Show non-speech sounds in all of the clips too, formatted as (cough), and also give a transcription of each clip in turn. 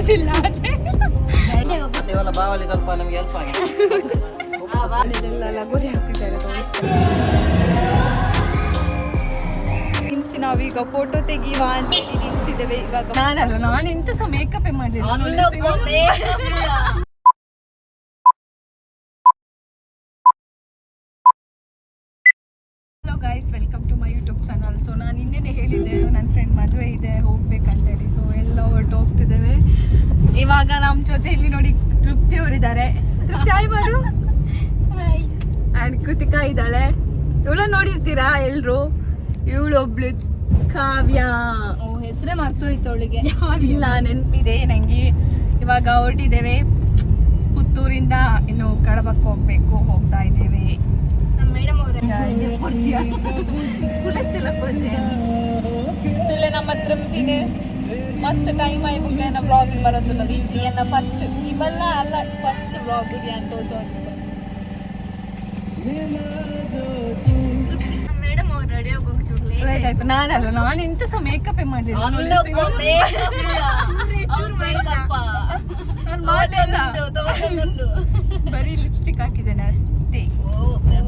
ಮಾಡುದಿಲ್ಲ ಅದೇ. ನೀವೆಲ್ಲ ಬಾವಲಿ ಸ್ವಲ್ಪ ನಮ್ಗೆ ಹೆಲ್ಪ್ ಆಗಿದೆ. ಇದೆಲ್ಲ ಲಗೋರಿ ಹಾಕ್ತಿದ್ದಾರೆ ತೋರಿಸ್ತಾರೆ ನಿಲ್ಸಿ ನಾವೀಗ ಫೋಟೋ ತೆಗಿಯುವ ಅಂತ ನಿಲ್ಸಿದ್ದೇವೆ ಇವಾಗ. ನಾನಲ್ಲ ನಾನು ಎಂತ ಸಹ ಮೇಕಪ್ ಮಾಡಲಿಲ್ಲ. (laughs) ಚಾನಲ್ ಸೊ ನಾನು ನಿನ್ನೆನೇ ಹೇಳಿದ್ದೆ ನನ್ನ ಫ್ರೆಂಡ್ ಮದುವೆ ಇದೆ ಹೋಗ್ಬೇಕಂತೇಳಿ ಸೊ ಎಲ್ಲ ಹೊರಟು ಹೋಗ್ತಿದ್ದೇವೆ. ಇವಾಗ ನಮ್ಮ ಜೊತೆಯಲ್ಲಿ ನೋಡಿ ತೃಪ್ತಿ ಅವರಿದ್ದಾರೆ. ಮಾಡು ಆ್ಯಂಡ್ ಕೃತಿಕಾ ಇದ್ದಾಳೆ. ಇವಳ ನೋಡಿರ್ತೀರಾ ಎಲ್ರು? ಇವಳು ಒಬ್ಳು ಕಾವ್ಯ. ಹೆಸರೇ ಮರ್ತೋಯ್ತು ಅವಳಿಗೆ. ಇಲ್ಲ ನೆನಪಿದೆ ನಂಗೆ. ಇವಾಗ ಹೊರಟಿದ್ದೇವೆ. ಪುತ್ತೂರಿಂದ ಇನ್ನು ಕಡಬಕ್ಕೆ ಹೋಗ್ಬೇಕು ಹೋಗ್ತಾ ಇದ್ದೇವೆ. ನಮ್ಮ ಮೇಡಮ್ ಅವರೇ. (laughs) ಇಲ್ಲೇ ನಮ್ಮ ಹತ್ರ ಇದೆ. ಮಸ್ತ್ ಟೈಮ್ ಆಯ್ಬೇಕು ನಮ್ಮ ಬ್ಲಾಗ್ ಬರೋದಿಲ್ಲ ಈಜಿಗೆನ ಫಸ್ಟ್ ಇವೆಲ್ಲ ಅಲ್ಲ ಫಸ್ಟ್ ಬ್ಲಾಗ್ ಇದೆ ಅಂತ ಮೇಡಮ್ ಅವ್ರು ರೆಡಿ ಆಗೋಗಿ ಚೂರ್ಲಿ. ಲೇಟ್ ಆಯ್ತು ನಾನಲ್ಲ ನಾನು ಎಂತ ಸಹ ಮೇಕಪ್ ಮಾಡಲಿಲ್ಲ. ಬರೀ ಲಿಪ್ಸ್ಟಿಕ್ ಹಾಕಿದ್ದೇನೆ ಅಷ್ಟೇ. ഞാൻ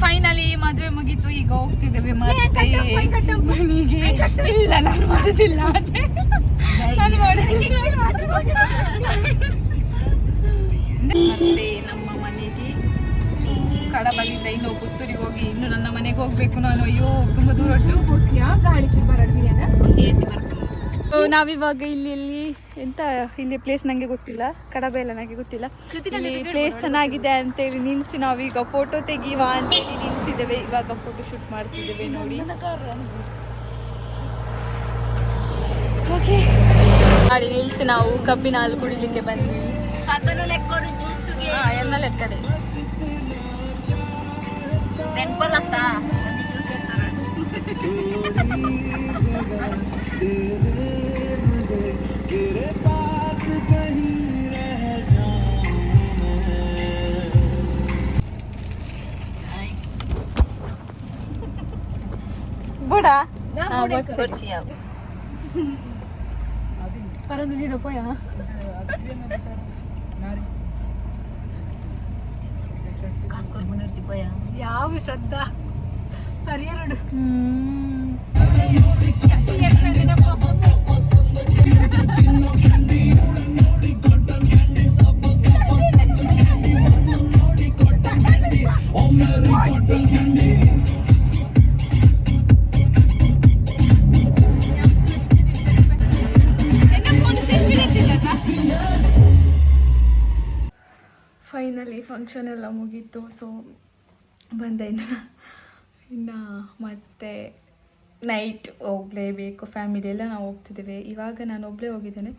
ಫೈನಲಿ ಮದುವೆ ಮುಗೀತು. ಈಗ ಹೋಗ್ತಿದ್ದೇವೆ ಮತ್ತೆ. ಮನೆಗೆ. ಇಲ್ಲ ನಾನು ಮಾಡುದಿಲ್ಲ. ನಾನು ಮಾಡುದಿಲ್ಲ. ಇನ್ನು ಪುತ್ತೂರಿಗೆ ಹೋಗಿ ಇನ್ನು ನನ್ನ ಮನೆಗೆ ಹೋಗ್ಬೇಕು ನಾನು. ಅಯ್ಯೋ ತುಂಬಾ ದೂರ ಚೂರು ಕೊಡ್ತೀಯಾ ಗಾಳಿ ಚೂರು ಬರಡ್ವಿ ಒಂದೇ ಸಿ ಬರ್ಬೇಕು. ನಾವಿವಾಗ ಇಲ್ಲಿ ಇಲ್ಲಿ ಎಂತ ಇಲ್ಲಿ ಪ್ಲೇಸ್ ನಂಗೆ ಗೊತ್ತಿಲ್ಲ. ಕಡಬ ಎಲ್ಲ ನಂಗೆ ಗೊತ್ತಿಲ್ಲ. ಇಲ್ಲಿ ಪ್ಲೇಸ್ ಚೆನ್ನಾಗಿದೆ ಅಂತೇಳಿ ನಿಲ್ಸಿ ನಾವೀಗ ಫೋಟೋ ತೆಗಿಯುವ ಅಂತೇಳಿ ನಿಲ್ಸಿದ್ದೇವೆ. ಇವಾಗ ಫೋಟೋ ಶೂಟ್ ಮಾಡ್ತಿದ್ದೇವೆ ನೋಡಿ. ಓಕೆ. ಮಾಡಿ ನಿಲ್ಸಿ ನಾವು ಕಬ್ಬಿನ ಹಾಲು ಕುಡಿಲಿಕ್ಕೆ ಬಂದ್ವಿ. ಅದನ್ನು ಲೆಕ್ಕ ಜ್ಯೂಸುಗೆ. ಎಲ್ಲ ಲೆಕ್ಕದೆ. Ven por la ta. বুড়া పరందు సీత పోయా ಕಾಸು ಕರ್ಕೊಂಡಿರ್ತೀವಿ ಭಯ ಯಾವ ಶ್ರದ್ಧ ಕರಿಯರುಡು ಹ್ಞೂ ಹ್ಞೂ ಹ್ಞೂ ಹ್ಞೂ ಹ್ಞೂ ಹ್ಞೂ ಹ್ಞೂ ಫಂಕ್ಷನ್ ಎಲ್ಲ ಮುಗೀತು ಸೊ ಬಂದೆ ಇನ್ನು ಇನ್ನು ಮತ್ತೆ ನೈಟ್ ಹೋಗಲೇಬೇಕು ಫ್ಯಾಮಿಲಿ ಎಲ್ಲ ನಾವು ಹೋಗ್ತಿದ್ದೇವೆ ಇವಾಗ ನಾನು ಒಬ್ಬಳೇ ಹೋಗಿದ್ದೇನೆ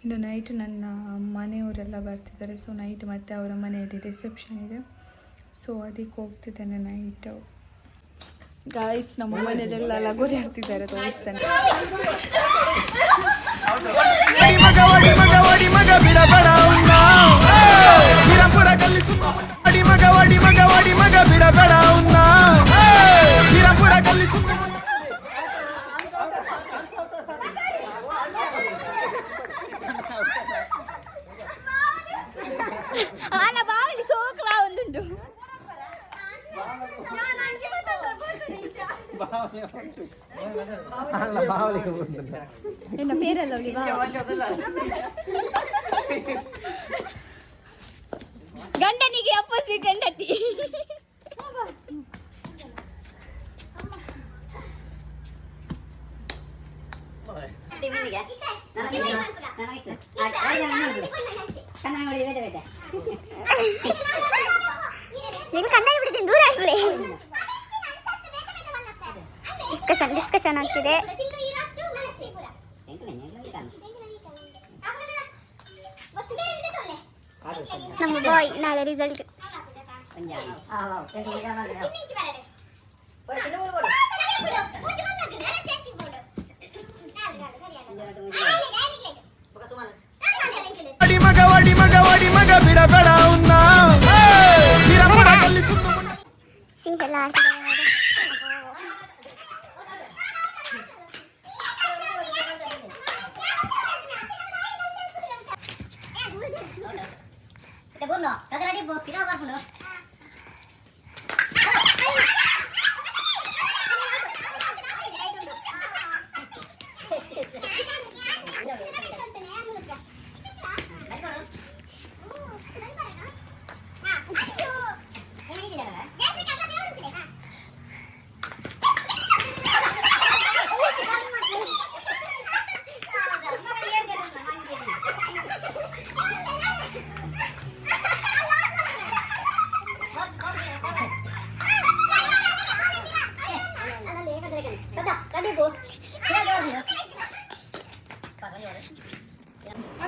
ಇನ್ನು ನೈಟ್ ನನ್ನ ಮನೆಯವರೆಲ್ಲ ಬರ್ತಿದ್ದಾರೆ ಸೊ ನೈಟ್ ಮತ್ತೆ ಅವರ ಮನೆಯಲ್ಲಿ ರಿಸೆಪ್ಷನ್ ಇದೆ ಸೊ ಅದಕ್ಕೆ ಹೋಗ್ತಿದ್ದೇನೆ ನೈಟು ಗಾಯ್ಸ್ ನಮ್ಮ ಮನೆಯಲ್ಲೆಲ್ಲ ಲಗೋರಿ ಆಡ್ತಿದ್ದಾರೆ ತೋರಿಸ್ತೇನೆ ಮಗ గుండె బిడబెడ ఉన్నా. చిరంపుర గల్లి అలా బావిలి సోకులా ఉందుండు ಡಿಸ್ಕಷನ್ ಆಗ್ತಿದೆ. ನಮ್ಮ ಬಾಯ್ ನಾಳೆ ರಿಸಲ್ಟ್. Ah, wow. 给俺吧不中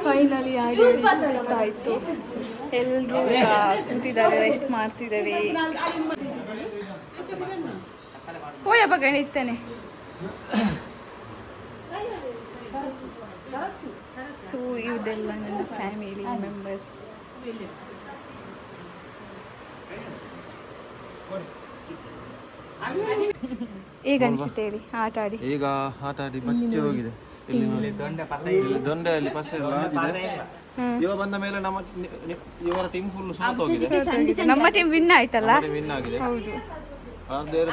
ಫೈನಲಿ ಆಗಿ ಸುಸ್ತಾಯಿತು. ಎಲ್ಲರೂ ಕೂತಿದ್ದಾರೆ ರೆಸ್ಟ್ ಮಾಡ್ತಿದ್ದಾರೆ. ಹೋಯಪ್ಪ ಗಣಿತೇನೆ. ಸೊ ಇದೆಲ್ಲ ನನ್ನ ಫ್ಯಾಮಿಲಿ ಮೆಂಬರ್ಸ್ ಈಗ ಅನಿಸುತ್ತೆ ಹೇಳಿ? ಆಟ ಆಡಿ ಈಗ ಆಟ ಆಡಿ ಬಚ್ಚಿ ಹೋಗಿದೆ. ಇಲ್ಲಿ ನೋಡಿ ಇಲ್ಲಿ. ದೊಂಡೆಯಲ್ಲಿ ಪಸ ಎಲ್ಲ ಆಗಿದೆ. ಇವ ಬಂದ ಮೇಲೆ ನಮ್ಮ ಇವರ ಟೀಮ್ ಫುಲ್ ಸೋತ್ ಹೋಗಿದೆ. ನಮ್ಮ ಟೀಮ್ ವಿನ್ ಆಯ್ತಲ್ಲ? ವಿನ್ ಆಗಿದೆ.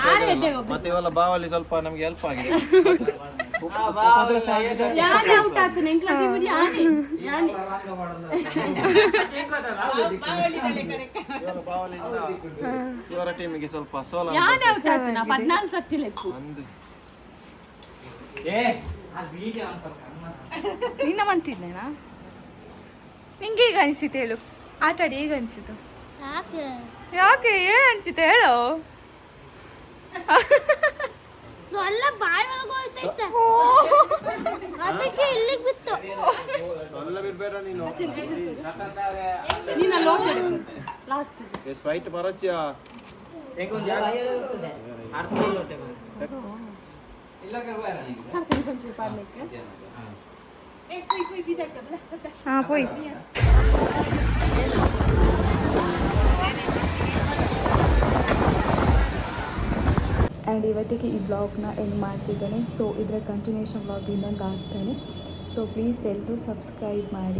ಬೇಜಾರಿಲ್ಲ. ಮತ್ತೆ ಇವೆಲ್ಲ ಬಾವಲ್ಲಿ ಸ್ವಲ್ಪ ನಮ್ಗೆ ಹೆಲ್ಪ್ ಆಗಿದೆ. (laughs) ಬಾವಲಿಯಿಂದ ಇವರ ಟೀಮಿಗೆ ಸ್ವಲ್ಪ ಸೋಲ ಅಂದು ನಿನ್ನ ಮಾಡ್ತಿದ್ದೇನಾ ನಿಂಗೆ ಈಗ ಅನಿಸಿತು ಹೇಳು? ಆಟ ಆಡಿ ಹೇಗೆ ಅನಿಸಿತು ಯಾಕೆ? ಏನು ಅನಿಸಿತು ಹೇಳು? ಸೊಲ್ಲ ಬಾಯಿ ಒಳಗೆ ಹೋಗ್ತೈತೆ ಅದಕ್ಕೆ ಇಲ್ಲಿಗೆ ಬಿತ್ತು. ಸೊಲ್ಲ ಬಿಡಬೇಡ ನೀನು. ಸ್ಪ್ರೈಟ್ ಆ್ಯಂಡ್ ಇವತ್ತಿಗೆ ಈ ವ್ಲಾಗ್ನ ಎಂಡ್ ಮಾಡ್ತಿದ್ದೇನೆ. ಸೊ ಇದರ ಕಂಟಿನ್ಯೂಷನ್ ವ್ಲಾಗ್ ಇನ್ನೊಂದು ಆಗ್ತಾನೆ. ಸೊ ಪ್ಲೀಸ್ ಎಲ್ಲರೂ ಸಬ್ಸ್ಕ್ರೈಬ್ ಮಾಡಿ.